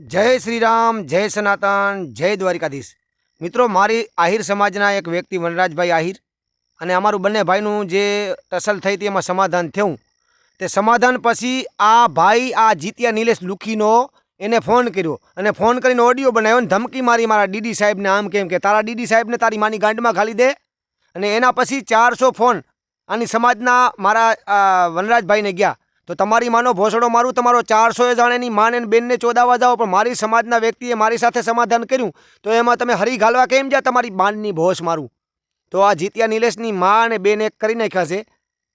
જય શ્રી રામ જય સનાતન, જય દ્વારિકાધીશ. મિત્રો, મારી આહિર સમાજના એક વ્યક્તિ, વનરાજભાઈ આહિર, અને અમારું બંને ભાઈનું જે ટસલ થઈ હતી એમાં સમાધાન થયું. તે સમાધાન પછી આ ભાઈ, આ જીત્યા નિલેશ લુખીનો એને ફોન કર્યો અને ફોન કરીને ઓડિયો બનાવ્યો અને ધમકી મારી મારા ડીડી સાહેબને આમ કેમ કે તારા ડીડી સાહેબને તારી માની ગાંડમાં ખાલી દે અને એના પછી ચારસો ફોન આની સમાજના મારા વનરાજભાઈને ગયા. તો તમારી માનો ભોસડો મારું, તમારો ચારસો જાણેની માને બેનને ચોદાવા જાઓ, પણ મારી સમાજના વ્યક્તિએ મારી સાથે સમાધાન કર્યું, તો એમાં તમે હરી ઘાલવા કેમ જ્યાં તમારી માનની ભોસ મારું? તો આ જીત્યા નિલેશની મા અને બેન એક કરી નાખ્યા છે,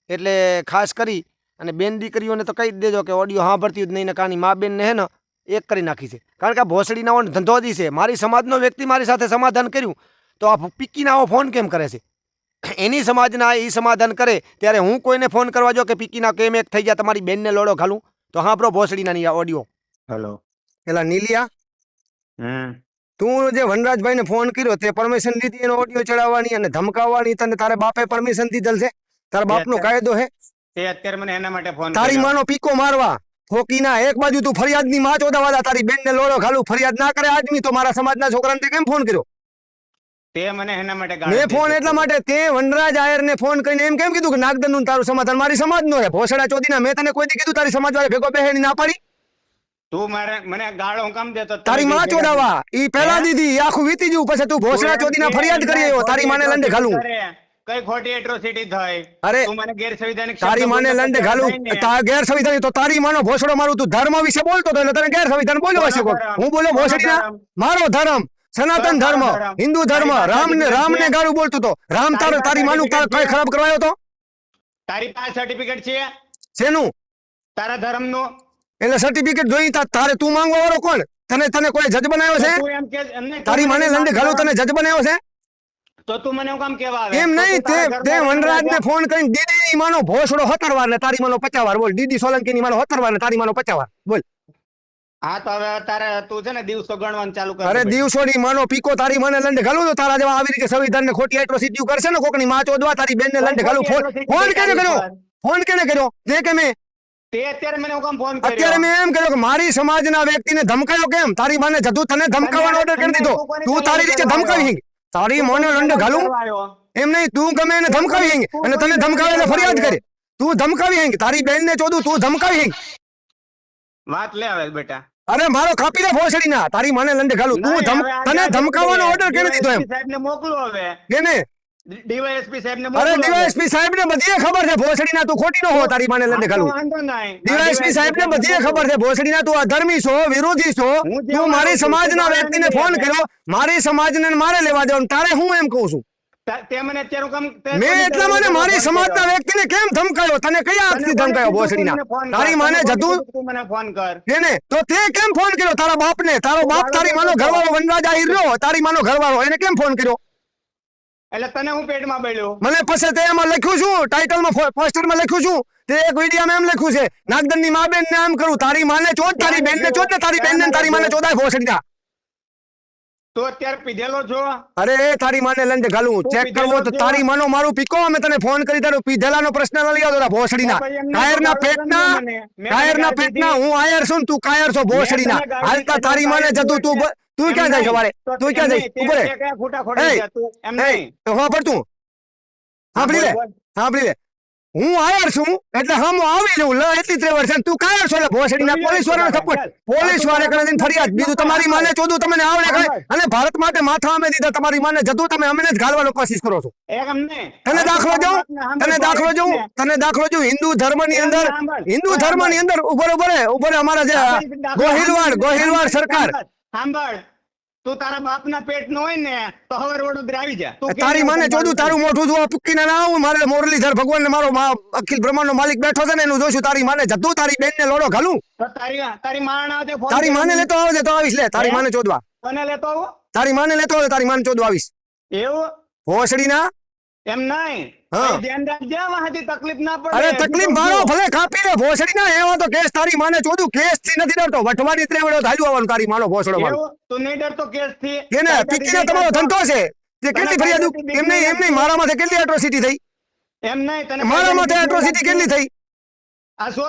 એટલે ખાસ કરી, અને બેન દીકરીઓને તો કહી જ દેજો કે ઓડિયો સાંભળતી જ નહીં, ને મા બેનને હે ને એક કરી નાખી છે. કારણ કે આ ભોસડીના ઓન ધંધો જ છે. મારી સમાજનો વ્યક્તિ મારી સાથે સમાધાન કર્યું, તો આ પિક્કીનાઓ ફોન કેમ કરે છે? એની સમાજના એ સમાધાન કરે ત્યારે હું કોઈને ફોન કરવા જો કે પીકીના કેમ એક થઈ ગયા તમારી બેનને લોડો ખાલું તો હા બ્રો ભોસડીના ની ઓડિયો હેલો પેલા નીલિયા? હમ. તું જે વનરાજભાઈ ને ફોન કર્યો તે પરમિશન લીધી એનો ઓડિયો ચડાવવાની અને ધમકાવવાની તને તારે બાપે પરમિશન દીધેલ છે? તારા બાપનો કાયદો હે? તે અત્યારે મને એના માટે ફોન તારી. માનો પીકો મારવા ફોકીના એક બાજુ તું ફરિયાદની માં ચોદાવાદા તારી બેનને લોડો ખાલું ફરિયાદ ના કરે આદમી તો મારા સમાજના છોકરાને કેમ ફોન કર્યો? તે મને એના માટે મેં ફોન એટલા માટે તે વનરાજ આયરને ફોન કરીને એમ કેમ કીધું કે નાગદનનું તારું સમાધાન મારી સમાજનો હે ભોસડા ચોદીના મેં તને કોઈ કીધું તારી સમાજ વાળા ભેગો બેહેની ના પાડી? તું મારે મને ગાળો કામ દેતો? તારી માં ચોડાવા ઈ પેલા દીધી આખું વીતી ગયું પછી તું ભોસડા ચોધી ના ફરિયાદ કરી આવ્યો તારી માને લંડે ઘાલું. કઈ ખોટી એટ્રોસિટી થાય? અરે તું મને ગેરસંવિધાનિક તારી માને લંડે ઘાલું? થાય તા તારી માનો ભોસડો મારું તું ધર્મ વિશે બોલતો તો એટલે તને ગેર સંવિધાન શકો હું બોલ્યો કોનો મારો ધર્મ. સનાતન ધર્મ ધર્મ? હિન્દુ ધર્મ રામ ને રામ ને? ગાળું બોલતો હતો રામ તારે તારી માનું કઈ ખરાબ કરવાયો તો? તારી પાસે સર્ટિફિકેટ છે? શેનું? તારા ધર્મનું? એટલે સર્ટિફિકેટ જોઈ તા- તારે તું માંગવા વાળો કોણ? તને તને કોઈ જજ બનાવ્યો છે? તારી માને લંડે ઘાલું તને જજ બનાવ્યો છે? તો તું મને કામ કેવા આવે? એમ નહીં તે તે વનરાજ ને ફોન કરીને દીદી ની માનો ભોસડો હતરવાર ને તારી માનો પચાવાર. બોલ દીદી સોલંકી ની માનો હતરવાર ને તારી માનો પચાવાર. બોલ. હા તો હવે તારે તું છે ને દિવસો ગણવાનું ચાલુ કર. અરે દિવસો ની માનો પીકો તારી મને લંડે ઘાલું તો તારા જેવા આવી રીતે સંવિધાન ને ખોટી એટ્રોસિટી કરશે ને કોકની માં ચોદવા તારી બેન ને લંડે ઘાલું. ફોન ફોન કેને કર્યો? ફોન કેને કર્યો? જે કે મેં. તે અત્યારે મને હું ફોન કર્યો. અત્યારે મેં એમ કર્યો કે મારી સમાજના વ્યક્તિને ધમકાયો કેમ? તારી માને જતું તને ધમકાવવાનો ઓર્ડર કરી દીધો. તું તારી રીતે ધમકાવી તારી મોને લંડ ઘાલું? એમ નહીં તું ગમે એને ધમકાવી અને તને ધમકાવે ફરિયાદ કરે. તું ધમકાવી હિંગ. તારી બેન ને ચોદું તું ધમકાવી વાત લે આવે બેટા. અરે મારો કાપી દે ભોસડી ના તારી માને લંડે ઘાલું તું તને ધમકાવવાનો ઓર્ડર કેને દીધો એમ? સાહેબ ને મોકલો હવે કેને ડીવાયએસપી સાહેબ ને અરે ડીવાયએસપી સાહેબ ને બધીએ ખબર છે ભોસડી ના તું ખોટી નો હો તારી માને લંડે ઘાલું ડીવાયએસપી સાહેબ ને બધીએ ખબર છે ભોસડી ના તું અધર્મી છો વિરોધી છો. તું મારી સમાજ ના વ્યક્તિ ને વ્યક્તિને ફોન કર્યો. મારી સમાજ ને મારે લેવા દેવાનું તારે હું એમ કહું છું? મને એટલા છે? મારી સમાજના. વ્યક્તિને કેમ ધમકાયો? તને કયા હાથથી ધમકાયો ભોસડીના? મને? તારી માને જતું મને ફોન કર? એને? તો તે કેમ ફોન કર્યો? તારા બાપને? તારો બાપ તારી માનો ઘરવાળો વનરાજ આહિર રહ્યો તારી માનો ઘરવાળો એને કેમ ફોન કર્યો? એટલે તને હું પેટમાં બળ્યો? મને પછી તે એમાં લખ્યું છું ટાઇટલમાં પોસ્ટરમાં લખ્યું છું તે એક વિડીયોમાં એમ લખ્યું છે નાગદનની મા બેન ને એમ કરું તારી માને ચોદ તારી બેન ને ચોદ ને તારી બેન ને તારી માને ચોદાય ભોસડીના. તું અત્યારે પીધેલો છો? અરે તારી માને લંડે ગાલું. ચેક કરવો તો તારી માનો મારું પીકો. અમે તને ફોન કરી તારો પીધેલાનો પ્રશ્ન ન લઈ આવતો ભોસડીના. કાયરના પેટના કાયરના પેટના. હું આયર છું તું કાયર છો ભોસડીના. હાલતા તારી માને જતું તું તું ક્યાં જાય. સવારે? તું ક્યાં જાય? નહીં. ઊભો તે- રે તે કયા ખોટા ખોટા તું? એમ એય, નહીં. હા પણ તું સાંભળી લે. સાંભળી લે. હું આયર છું એટલે હમ આવી જઉં લ એટલી ત્રેવડ છે તું કાયર છો એટલે ભોસડીના પોલીસ વાળાને. સપોર્ટ. પોલીસવાળા કરે છે ને ફરિયાદ. બીજું તમારી માને ચોદું તમને આવડે કઈ? અને ભારત માટે માથા અમે દીધા તમારી માને જતું તમે અમને જ ગાળવાનો કોશિશ કરો છો. તને દાખલો જો તને દાખલો દઉં તને દાખલો દઉં હિન્દુ ધર્મની ની અંદર હિન્દુ ધર્મ ધર્મની અંદર ઊભો રે, ઊભો રે અમારા જે ગોહિલવાડ ગોહિલવાડ સરકાર. સાંભળ. તું તારા બાપના પેટ નો હોય ને તો હવે વડોદરા આવી જા. તારી માને જોડું તારું મોઢું જોવા પુકી ના આવું મારે મુરલીધર ભગવાન ને મારો મા- અખિલ બ્રહ્માંડ નો માલિક બેઠો છે ને એનું જોશું. તારી માને જતું તારી બેન ને લોડો ઘાલું? તારી તારી માણ આવજે તારી માને લેતો આવજે તો આવીશ લે. તારી માને ચોદવા. તને લેતો આવું? તારી માને લેતો આવે તારી માને ચોદવા આવીશ. એવું? ભોસડી ના એમ નહીં. ધ્યાન રાખજે વાંથી તકલીફ ના પડે. અરે તકલીફ મારો ભલે કાપી દે ભોસડી ના એવો તો કેસ તારી માને ચોદું કેસથી નથી ડરતો. વટવાની ત્રેવડો હાલ્યું આવવાનું તારી માનો ભોસડો મારો તું નહીં ડરતો કેસથી એને પીકીને તમારો ધંધો છે. તે કેટલી ફરિયાદ એમ નહીં એમ નહીં મારા માથે કેટલી એટ્રોસિટી થઈ? એમ નહીં તને મારા માથે એટ્રોસિટી કેટલી થઈ? આ સો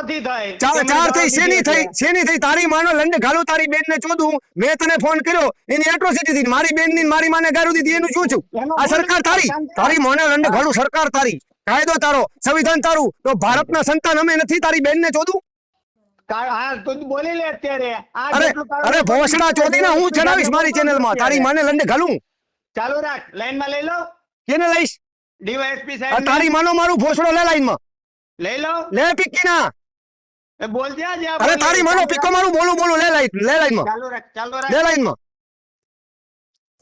ચાર ચાર થઈ શેની થઈ શેની થઈ? તારી માનો લંડ ઘાલું તારી બેન ને ચોદું મેં તને ફોન કર્યો એની એટ્રોસિટી થી. મારી બેનની મારી માને ગારું દીધી એનું શું છું આ સરકાર તારી. તારી મોને લંડ ઘાલું સરકાર તારી. કાયદો તારો સંવિધાન તારું. તો ભારતના સંતાન અમે નથી તારી બેન ને ચોદું બોલી લે અત્યારે. અરે ભોસડા ચોદીને હું જણાવીશ મારી ચેનલમાં? તારી માને લંડ ઘાલું. ચાલુ રાખ. લાઈનમાં લઈ લો. કેને લઈશ? ડીવાયએસપી સાહેબ તારી માનો મારું ભોસડો લે લાઈનમાં. લઈ લો. લે પીકી ના એ બોલ દે અરે તારી માનો પિક્કો મારું બોલું બોલું લે લાઈન લે લાઈનમાં ચાલુ રાખ ચાલુ લે લાઈનમાં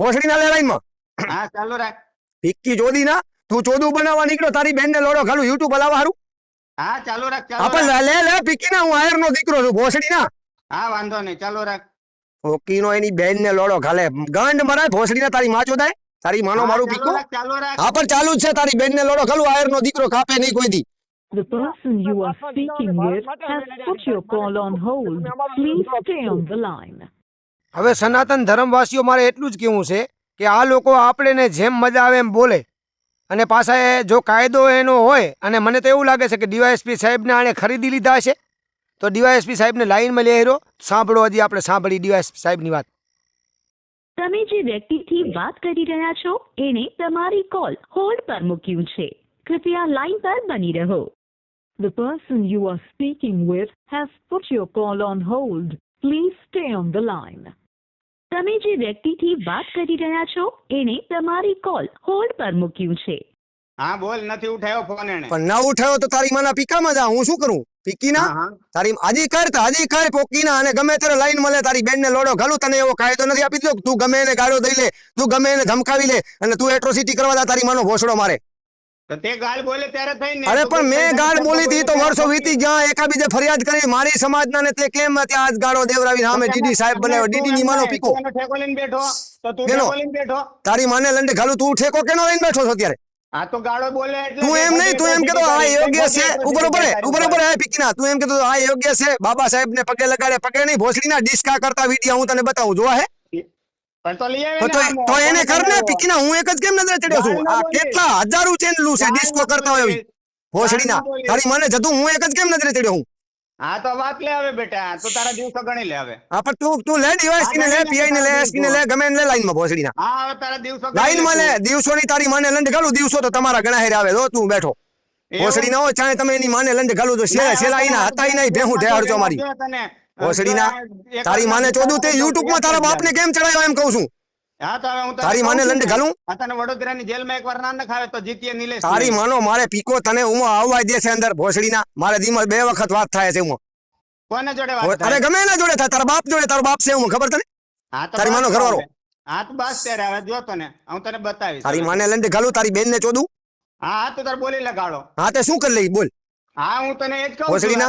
ભોસડી ના લે લાઈનમાં હા ચાલુ રાખ. પિક્કી જોદી ના તું ચોદું બનાવવા નીકળ્યો તારી બેન ને લોડો ખાલું યુટ્યુબ હલાવા હારું. હા ચાલુ રાખ ચાલુ આપણ લે લે પિક્કી ના હું આયર નો દીકરો છું ભોસડી ના હા વાંધો નહીં ચાલુ રાખ. ઓકી નો એની બેન ને લોડો ખાલે. ગાંડ મરાય ભોસડી ના તારી માચો દાય તારી માનો મારું પીકો. રાખ હા પણ ચાલુ જ છે તારી બેન ને લોડો ખાલું આયર નો દીકરો કાપે નહીં કોઈ દી. The person you are speaking with has put your call on hold. Please stay on the line. હવે સનાતન ધર્મવાસીઓ મારે એટલું જ કહેવું છે કે આ લોકો આપણને જેમ મજા આવે એમ બોલે. અને પાછા એ જો કાયદો એનો હોય અને મને તો એવું લાગે છે કે ડીવાયએસપી સાહેબને આણે ખરીદી લીધા છે તો ડીવાયએસપી સાહેબને લાઈનમાં લઈ આવ્યો. સાંભળો હજી આપણે સાંભળી ડીવાયએસપી સાહેબની વાત. તમે જે વ્યક્તિથી વાત કરી રહ્યા છો એણે તમારી કોલ હોલ્ડ પર મૂક્યું છે. કૃપયા લાઈન પર બની રહો. The person you are speaking with has put your call on hold. Please stay on the line. તમે જે વ્યક્તિથી વાત કરી રહ્યા છો એને તમારી કોલ હોલ્ડ પર મૂક્યું છે હા બોલ નથી ઉઠાયો ફોન એને પણ ના ઉઠાયો તો તારી માના પીકામાં જા હું શું કરું પીકી ના હા, હા. તારી આજી કર તો આજી કર પોકી ના અને ગમે ત્યારે લાઈન મળે તારી બેન ને લોડો ઘાલું તને એવો કાયદો નથી આપી દીધો તું ગમે એને ગાળો દઈ લે તું ગમે એને ધમકાવી લે અને તું એટ્રોસિટી કરવા દા તારી માનો ભોસડો મારે તો તે ગાળ બોલે ત્યારે થઈ અરે પણ મેં ગાળ બોલી હતી તો વર્ષો વીતી ગયા એકાબીજે ફરિયાદ કરી મારી સમાજના ને તે કેમ ત્યાં ગાળો દેવરાવી સામે ડીડી સાહેબ બનાવ્યો. ડીડી ની માનો પીકો ઠેકો લઈને બેઠો તો તું ઠેકો લઈને બેઠો. તારી માને લંડે ઘાલું તું ઠેકો કેનો લઈને બેઠો છો અત્યારે? આ તો ગાળો બોલે એટલે તું એમ નહીં તું એમ કહેતો આ યોગ્ય છે. ઉપર ઉપર ઉપર ઉપર આ પીકીના તું એમ કહેતો આ યોગ્ય છે. બાબા સાહેબ ને પગે લગાડે પગે નહીં. ભોસડીના ડિસ્કા કરતા વિડિયો હું તને બતાવું. જોવા હે? પણ તો લઈ આવે તો તો એને કર ને પીકીના હું એક જ કેમ નજરે ચડ્યો છું? આ કેટલા હજારો ચેનલું છે ડિસ્કો કરતા હોય એવી. ભોસડીના તારી મને જતું હું એક જ કેમ નજરે ચડ્યો હું હા તો વાત લે હવે બેટા. તો તારા દિવસો ગણી લે હવે. હા પણ તું તું લે ડીવાયસી ને લે પીઆઈ ને લે એસપી ને લે ગમે ને લે લાઈનમાં ભોસડીના. હા હવે તારા દિવસો લાઈનમાં લે દિવસો ની તારી માને લંડ ગાલું દિવસો તો તમારા ગણા હેર આવે. જો તું બેઠો? ભોસડી ના હોય ચાહે તમે એની માને લંડ ગાલું તો શેલા શેલા ઈના હતા નહીં ભેહું ઢેહાડજો મારી. એક તારી માને ચોદું તે યુટ્યુબમાં તારા બાપને કેમ ચડાયો એમ કહું છું? હા હું તારી માને લંડ ઘાલું? તને વડોદરાની જેલમાં એકવાર ના નખાવે તો જીતીએ નીલેશ તારી માનો મારે પીકો તને ઉમો આવવા દે છે અંદર ભોસડીના. મારે દીમાં બે વખત વાત થાય છે ઉમો કોને જોડે વાત અરે ગમે એના જોડે થાય તારા બાપ જોડે તારો બાપ છે હું ખબર તને? તારી માનો ઘરવાળો. હા તો બસ ત્યારે હવે જો તને હું તને બતાવીશ. તારી માને લંડ ઘાલું તારી બેન ને ચોદું? હા હા તો તાર બોલી લગાડો. હા તે શું કરી લઈ બોલ. હા હું તને એ જ કહું છું.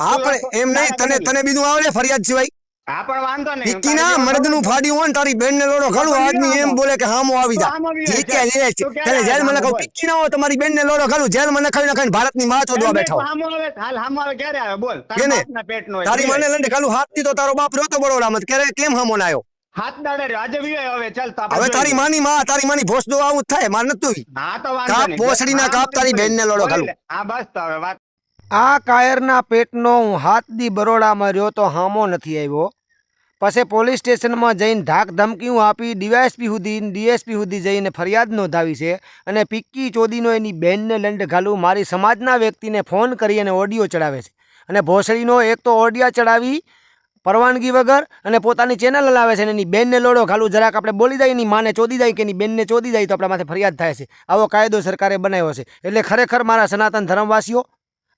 હા પણ એમ નહીં તને તને બીજું આવડે ફરિયાદ સિવાય? હા પણ વાંધો નહીં હું પીકીના મર્દનું ફાડ્યું હોય ને તારી બેન ને લોડો ખડું આદમી એમ બોલે કે હામો આવી જા. ઠીક. કે ક્યારે તને જેલ મને કહું બોલ. ના હોય તમારી બેન ને લોડો ખડું જેલ મને ખાવી ભારતની માં ચોદવા બેઠો હામો આવે હાલ હામો આવે ક્યારે આવે? બોલ. તારા પેટનો હોય. તારી મને લંડે ઘાલું હાથથી તો તારો બાપ રહ્યો તો મત ક્યારે કેમ હામો ના આવ્યો? હાથ દાડે રહ્યો આજે બી આવ્યો, હવે ચાલ હવે તારી માની માં તારી માની ભોસ દો આવું જ થાય માર નથી હા તો વાંધો નહીં. ભોસડીના હા, કાપ તારી લોડો. હા બસ તો હવે વાત. આ કાયરના પેટનો હું હાથ દી બરોડામાં રહ્યો તો હામો નથી આવ્યો. પછી પોલીસ સ્ટેશનમાં જઈને ધાક ધમકીઓ આપી ડીવાયએસપી સુધી ડીએસપી સુધી જઈને ફરિયાદ નોંધાવી છે અને પિક્કી ચોદીનો એની બેનને લંડ ઘાલું મારી સમાજના વ્યક્તિને ફોન કરી અને ઓડિયો ચડાવે છે. અને ભોસડીનો એક તો ઓડિયા ચડાવી પરવાનગી વગર અને પોતાની ચેનલ લાવે છે અને એની બેનને લોડો ખાલું જરાક આપણે બોલી જાય એની માને ચોદી જાય કે એની બેનને ચોદી જાય તો આપણા માથે ફરિયાદ થાય છે. આવો કાયદો સરકારે બનાવ્યો છે. એટલે ખરેખર મારા સનાતન ધર્મવાસીઓ,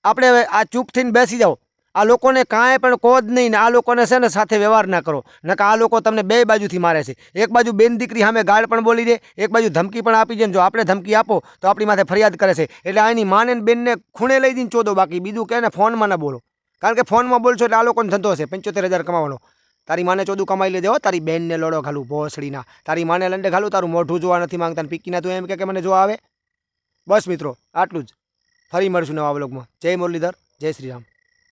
આપણે હવે આ ચૂપ થઈને બેસી જાઓ. આ લોકોને કાંઈ પણ કહો જ નહીં ને આ લોકોને છે ને સાથે વ્યવહાર ના કરો. નકા આ લોકો તમને બે બાજુથી મારે છે. એક બાજુ બેન દીકરી સામે ગાળ પણ બોલી દે, એક બાજુ ધમકી પણ આપી દે જો આપણે ધમકી આપો તો આપણી માથે ફરિયાદ કરે છે. એટલે આની માને બેનને ખૂણે લઈ જઈને ચોદો બાકી. બીજું કહે ને ફોનમાં ના બોલો. કારણ કે ફોનમાં બોલશો એટલે આ લોકોનો ધંધો છે પંચોતેર હજાર કમાવાનો. તારી માને ચોદું કમાઈ લેજે હો. તારી બેનને લોડો ઘાલું ભોસડીના. તારી માને લંડે ઘાલું તારું મોઢું જોવા નથી માંગતા પીકીના તું એમ કે મને જોવા આવે? બસ મિત્રો, આટલું જ. ફરી મળશું નવા બ્લોગમાં જય મુરલીધર, જય શ્રી રામ